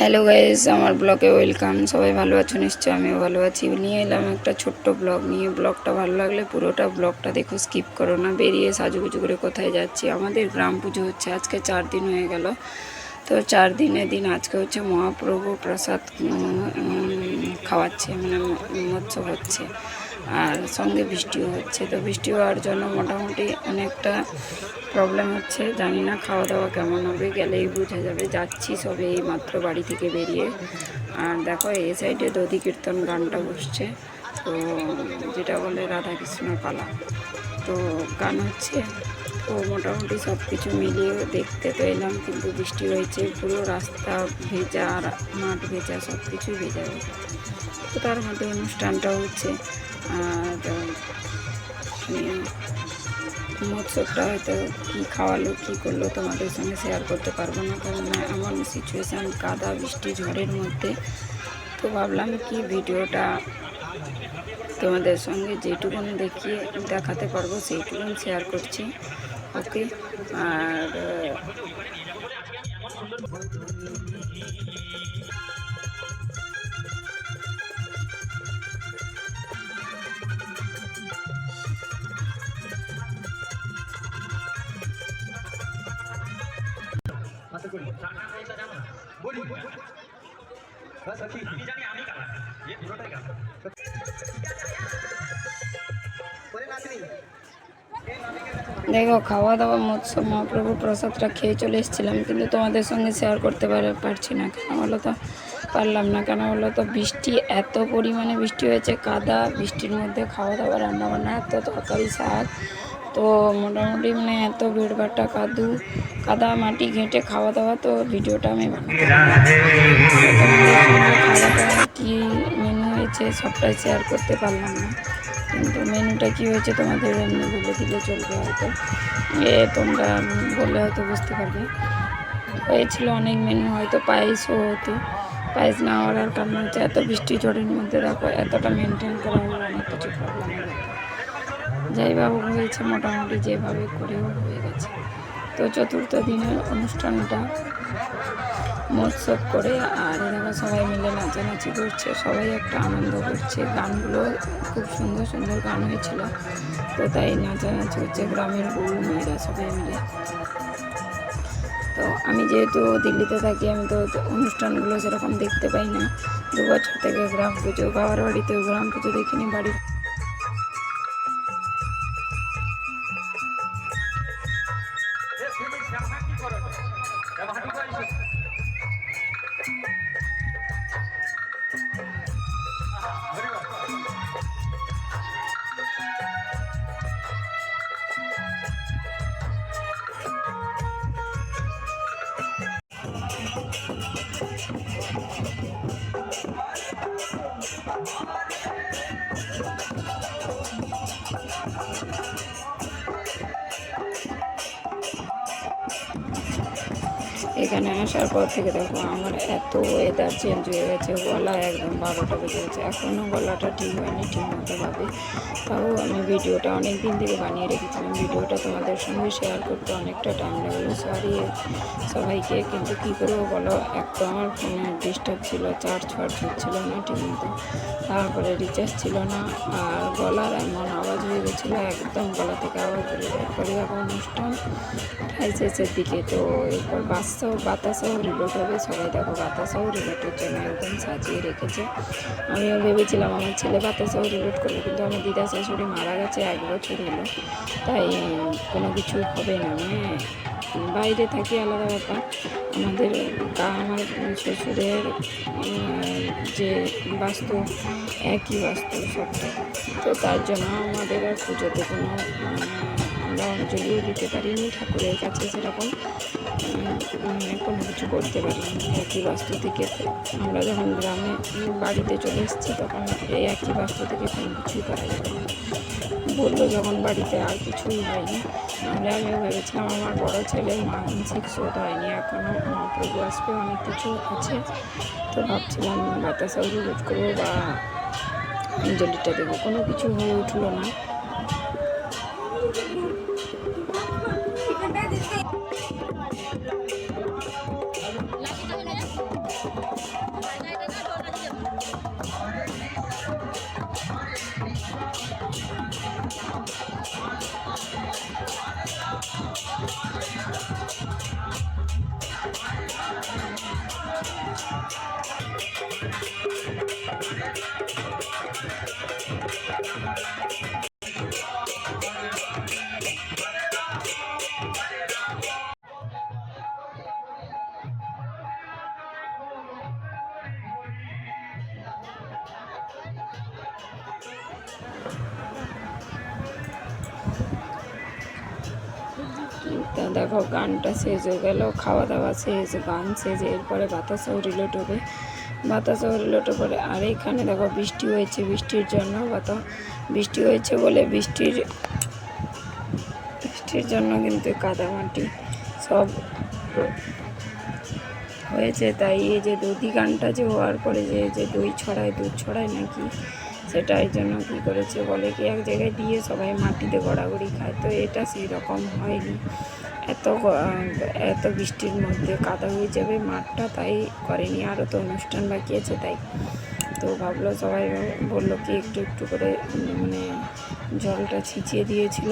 Hello guys আমার ব্লগে welcome সবাই ভালো আছো? নিশ্চয় আমিও ভালো আছি। নিয়ে এলাম একটা ছোট্ট ব্লগ নিয়ে। ব্লগটা ভালো লাগলে পুরোটা ব্লগটা দেখো স্কিপ করো না। বেরিয়ে সাজুগুজু করে কোথায় যাচ্ছি? আমাদের গ্রাম পুজো হচ্ছে, আজকে চার দিন হয়ে গেল। তো চার দিনের দিন আজকে হচ্ছে মহাপ্রভু প্রসাদ খাওয়াচ্ছে মানে মৎস্য হচ্ছে। আর সঙ্গে বৃষ্টিও হচ্ছে। তো বৃষ্টি হওয়ার জন্য মোটামুটি অনেকটা প্রবলেম হচ্ছে। জানি না খাওয়া দাওয়া কেমন হবে, গেলেই বোঝা যাবে। যাচ্ছি সবে এই মাত্র বাড়ি থেকে বেরিয়ে। আর দেখো, এই সাইডে দধি কীর্তন গানটা বসছে। তো যেটা বলে রাধাকৃষ্ণ পালা। তো গান হচ্ছে। তো মোটামুটি সব কিছু মিলিয়ে দেখতে তো এলাম, কিন্তু বৃষ্টি হয়েছে। পুরো রাস্তা ভেজা মাঠ ভেজা সব কিছুই ভেজা তো তার মধ্যে অনুষ্ঠানটা হচ্ছে। আর মৎস্যটা হয়তো কী খাওয়ালো, কী করল তোমাদের সঙ্গে শেয়ার করতে পারব না কারণ এমন সিচুয়েশান কাদা, বৃষ্টি, ঝড়ের মধ্যে। তো ভাবলাম কি ভিডিওটা তোমাদের সঙ্গে যেটুকুন দেখিয়ে দেখাতে পারব, সেইটুকুন শেয়ার করছি। ওকে আর আহ, দেখো খাওয়া দাওয়া মৎস্য মহাপ্রভু প্রসাদটা খেয়ে চলে এসেছিলাম কিন্তু তোমাদের সঙ্গে শেয়ার করতে পার- পারছি না। কেন বলো তো? পারলাম না। কেন বলো তো? বৃষ্টি এত পরিমাণে বৃষ্টি হয়েছে কাদা বৃষ্টির মধ্যে খাওয়া দাওয়া রান্নাবান্না এত তরকারি শাক। তো মোটামুটি মানে এত ভিড়ভাট্টা কাদু, কাদা মাটি ঘেঁটে খাওয়া দাওয়া তো ভিডিওটা আমি কী মেনু হয়েছে সবটাই শেয়ার করতে পারলাম না। কিন্তু মেনুটা কী হয়েছে তোমাদের এমনি বলে দিলে চলবে হয়তো। এ তোমরা বললে হয়তো বুঝতে পারবে। হয়েছিল অনেক মেনু হয়তো পায়েসও হতো। পায়েস না হওয়ার কারণ হচ্ছে এত বৃষ্টি ঝড়ের মধ্যে দেখো, এতটা মেনটেন করা হলো অনেক কিছু প্রবলেম হয়ে যাই বাবু হয়েছে মোটামুটি যেভাবে করেও হয়ে গেছে। তো চতুর্থ দিনের অনুষ্ঠানটা মহোৎসব করে আর এখানে সবাই মিলে নাচানাচি করছে, সবাই একটা আনন্দ করছে। গানগুলো খুব সুন্দর সুন্দর গান হয়েছিল, তো তাই নাচানাচি হচ্ছে, গ্রামের বউ মেয়েরা সবাই মিলে। তো আমি যেহেতু দিল্লিতে থাকি, আমি তো অনুষ্ঠানগুলো সেরকম দেখতে পাই না। দু বছর থেকে গ্রাম পুজো, বাবার বাড়িতেও গ্রাম পুজো দেখিনি, বাড়ির এখানে আসার পর থেকে দেখো আমার এত ওয়েদার চেঞ্জ হয়ে গেছে, গলা একদম বারোটা বেজে গেছে। এখনও গলাটা ঠিক হয়নি, ঠিক মতোভাবে তাও আমি ভিডিওটা অনেক দিন থেকে বানিয়ে রেখেছিলাম। ভিডিওটা তোমাদের সঙ্গে শেয়ার করতে অনেকটা টাইম লাগল। সরি সবাইকে, কিন্তু কী করব বলো? এক আমার ফোনে ডিস্টার্ব ছিল চার্জ ফার্জ হচ্ছিল না ঠিক মতো। তারপরে রিচার্জ ছিল না। আর গলার এমন গেছিল একদম গলা থেকে আওয়াজ এরপরে অনুষ্ঠান প্রায় শেষের দিকে তো এরপর বাসটাও বাতাসও রিলোট হবে। সবাই দেখো বাতাসাও রিলোটের জন্য একদম সাজিয়ে রেখেছে। আমিও ভেবেছিলাম আমার ছেলে বাতাসাও রিলোট করবে, কিন্তু আমার দিদা শাশুড়ি মারা গেছে, এক বছর হলো। তাই কোনো কিছু হবে না মানে বাইরে থাকি আলাদা ব্যাপার। আমাদের আমার শ্বশুরের যে বাস্তু, একই বাস্তু সবটা। তো তার জন্য আমাদের আর পুজোতে কোনো আমরা অঞ্জলিও দিতে পারিনি, ঠাকুরের কাছে সেরকম। কোনো কিছু করতে পারিনি। একই বাস্তু থেকে আমরা যখন গ্রামে বাড়িতে চলে এসেছি, তখন এই একই বাস্তু থেকে কোনো কিছুই করা যাবে না। বলল যখন বাড়িতে আর কিছুই হয়নি। আমরা আমিও ভেবেছিলাম আমার বড় ছেলে মানসিক শোধ হয়নি, এখনও মহাপ্রভু আসবে, অনেক কিছু আছে। তো ভাবছিলাম বাতাসাও রুট করব বা অঞ্জলিটা দেবো। কোনো কিছু হয়ে উঠল না। দেখো, গানটা শেষ হয়ে গেল খাওয়া দাওয়া শেষ, গান শেষ, এরপরে বাতাসাও রিলোট হবে। বাতাসাও রিলোট পরে আর এখানে দেখো, বৃষ্টি হয়েছে বৃষ্টির জন্য বাতা বৃষ্টি হয়েছে বলে বৃষ্টির বৃষ্টির জন্য কিন্তু কাদামাটি সব হয়েছে। তাই এই যে দধি গানটা যে হওয়ার পরে যে যে দই ছড়ায়, দুধ ছড়ায় নাকি, সেটাই জন্য কী করেছে বলে কি এক জায়গায় দিয়ে সবাই মাটিতে গড়াগড়ি খায়? তো এটা সেই রকম হয়নি। এত এত বৃষ্টির মধ্যে কাদা হয়ে যাবে, মাঠটা তাই করেনি, আরও তো অনুষ্ঠান বাকি আছে তাই। তো ভাবলো সবাই বলল কি একটু একটু করে মানে জলটা ছিঁচিয়ে দিয়েছিল।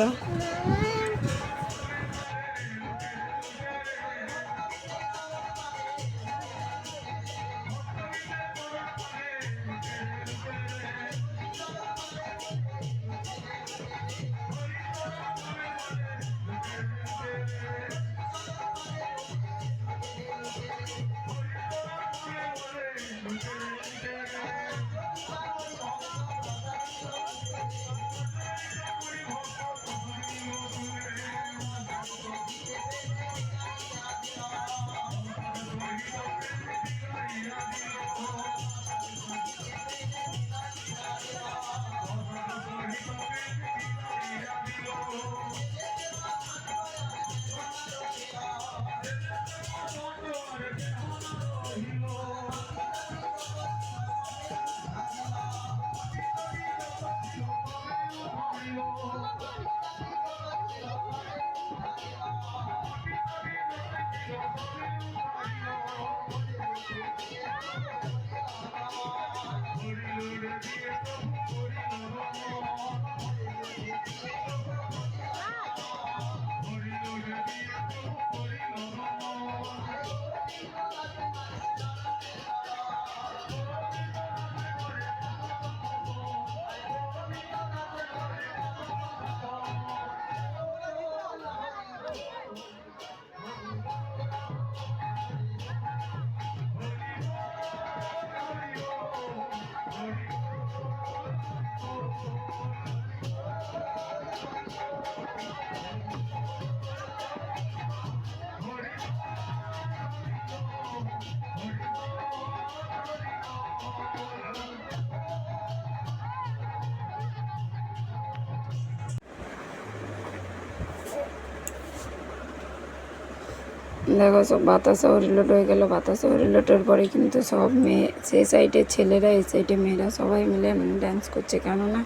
দেখো, সব বাতাসাও রিলোট হয়ে গেল বাতাসাও রিলোটের পরে কিন্তু সব মেয়ে, সেই সাইডে ছেলেরা, এই সাইডে মেয়েরা সবাই মিলে ড্যান্স করছে। কেননা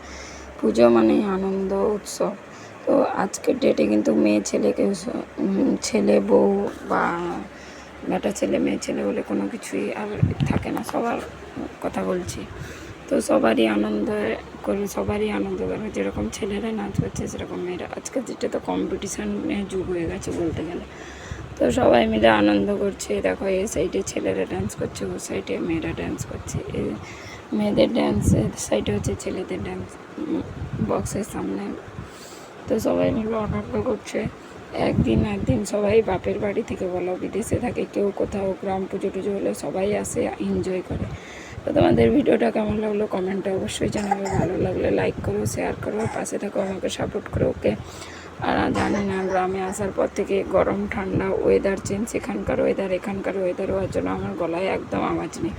পুজো মানেই আনন্দ, উৎসব। তো আজকের ডেটে কিন্তু মেয়ে ছেলেকে স- ছেলে, বউ বা বেটা ছেলে, মেয়ে, ছেলে বলে কোনো কিছুই আর থাকে না, সবার কথা বলছি। তো সবারই আনন্দ করে, সবারই আনন্দ করে, যেরকম ছেলেরা নাচ করছে, সেরকম মেয়েরা। আজকের ডেটে তো কম্পিটিশানের যুগ হয়ে গেছে বলতে গেলে। তো সবাই মিলে আনন্দ করছে। দেখো, এই সাইডে ছেলেরা ডান্স করছে ও সাইডে মেয়েরা ডান্স করছে। মেয়েদের ডান্স সাইডে হচ্ছে ছেলেদের ডান্স বক্সের সামনে। তো সবাই মিলে আনন্দ করছে। একদিন একদিন সবাই বাপের বাড়ি থেকে বলো, বিদেশে থাকে কেউ কোথাও, গ্রাম পুজো টুজো হলে সবাই আসে এনজয় করে। তো তোমাদের ভিডিওটা কেমন লাগল কমেন্টে অবশ্যই জানাবে। ভালো লাগলে লাইক করো শেয়ার করো, পাশে থাকো, আমাকে সাপোর্ট করো ওকে আর জানি না, গ্রামে আসার পর থেকে গরম, ঠান্ডা ওয়েদার চেঞ্জ এখানকার ওয়েদার এখানকার ওয়েদার হওয়ার জন্য আমার গলায় একদম আওয়াজ নেই।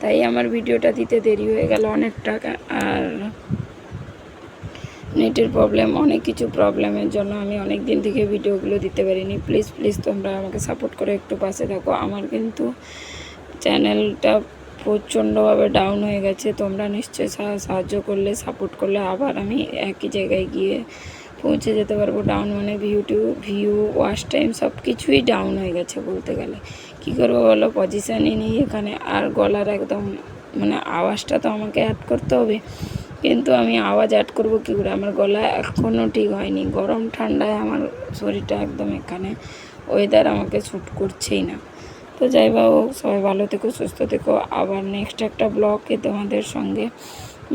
তাই আমার ভিডিওটা দিতে দেরি হয়ে গেল অনেকটা, আর নেটের প্রবলেম অনেক কিছু প্রবলেমের জন্য আমি অনেক দিন থেকে ভিডিওগুলো দিতে পারিনি। প্লিজ প্লিজ তোমরা আমাকে সাপোর্ট করে একটু পাশে থাকো। আমার কিন্তু চ্যানেলটা প্রচণ্ডভাবে ডাউন হয়ে গেছে। তোমরা নিশ্চয়ই সাহায্য করলে সাপোর্ট করলে। আবার আমি একই জায়গায় গিয়ে পৌঁছে যেতে পারব ডাউন মানে view to view watch time সব কিছুই ডাউন হয়ে গেছে বলতে গেলে। কী করব বলো? পজিশানই নেই এখানে। আর গলার একদম মানে আওয়াজটা তো আমাকে অ্যাড করতে হবে। কিন্তু আমি আওয়াজ অ্যাড করব কী করে? আমার গলা এখনও ঠিক হয়নি। গরম ঠান্ডায় আমার শরীরটা একদম এখানে ওয়েদার আমাকে শ্যুট করছেই না। তো যাই বা হোক, সবাই ভালো থেকো, সুস্থ থেকো। আবার নেক্সট একটা ব্লগে তোমাদের সঙ্গে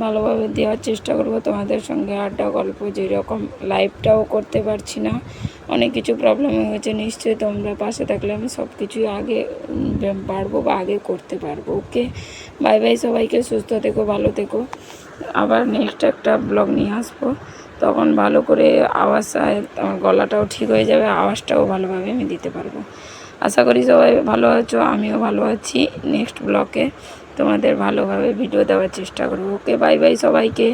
ভালোভাবে দেওয়ার চেষ্টা করব। তোমাদের সঙ্গে আড্ডা, গল্প, যেরকম লাইভটাও করতে পারছি না। অনেক কিছু প্রবলেম হয়েছে, নিশ্চয়ই তোমরা পাশে থাকলে আমি সব কিছুই আগে পারব বা আগে করতে পারব ওকে বাই বাই সবাইকে, সুস্থ থেকো, ভালো থেকো। আবার নেক্সট একটা ব্লগ নিয়ে আসব। তখন ভালো করে আওয়াজ আমার গলাটাও ঠিক হয়ে যাবে, আওয়াজটাও ভালোভাবে আমি দিতে পারব। আশা করি সবাই ভালো আছো, আমিও ভালো আছি। নেক্সট ব্লকে তোমাদের ভালোভাবে ভিডিও দেওয়ার চেষ্টা করব। ওকে বাই বাই সবাইকে।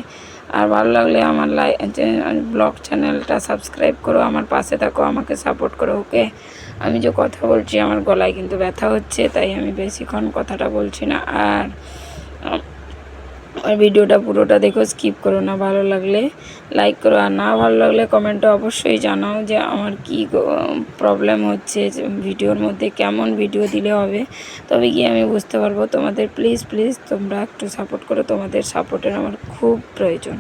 আর ভালো লাগলে আমার লাই ব্লগ চ্যানেলটা সাবস্ক্রাইব করো, আমার পাশে থাকো, আমাকে সাপোর্ট করো ওকে আমি যে কথা বলছি, আমার গলায় কিন্তু ব্যথা হচ্ছে, তাই আমি বেশিক্ষণ কথাটা বলছি না। আর আর ভিডিওটা পুরোটা দেখো স্কিপ করো না, ভালো লাগলে লাইক করো। আর না ভালো লাগলে কমেন্টে অবশ্যই জানাও যে আমার কি প্রবলেম হচ্ছে ভিডিওর মধ্যে কেমন ভিডিও দিলে হবে। তবে গিয়ে আমি বুঝতে পারব তোমাদের প্লিজ প্লিজ তোমরা একটু সাপোর্ট করো। তোমাদের সাপোর্টের আমার খুব প্রয়োজন।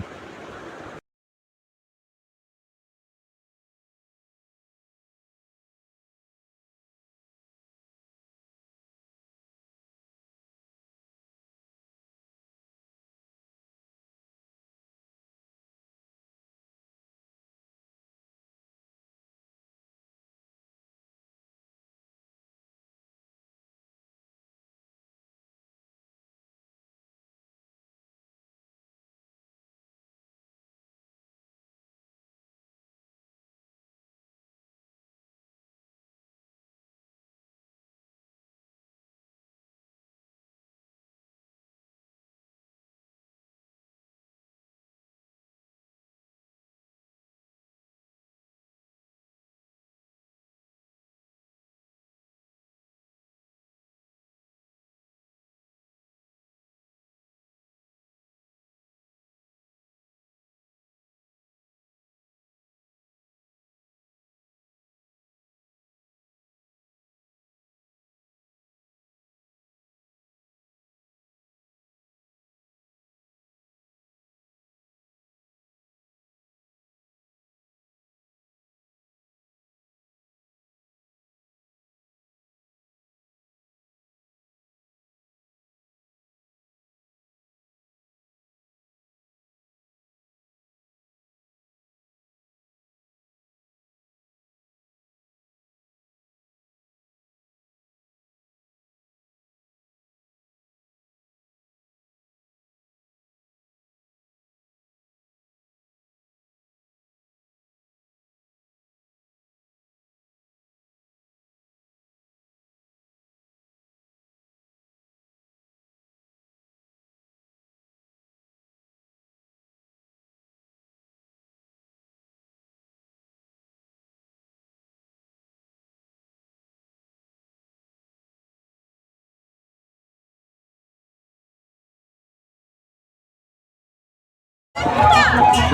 Oh,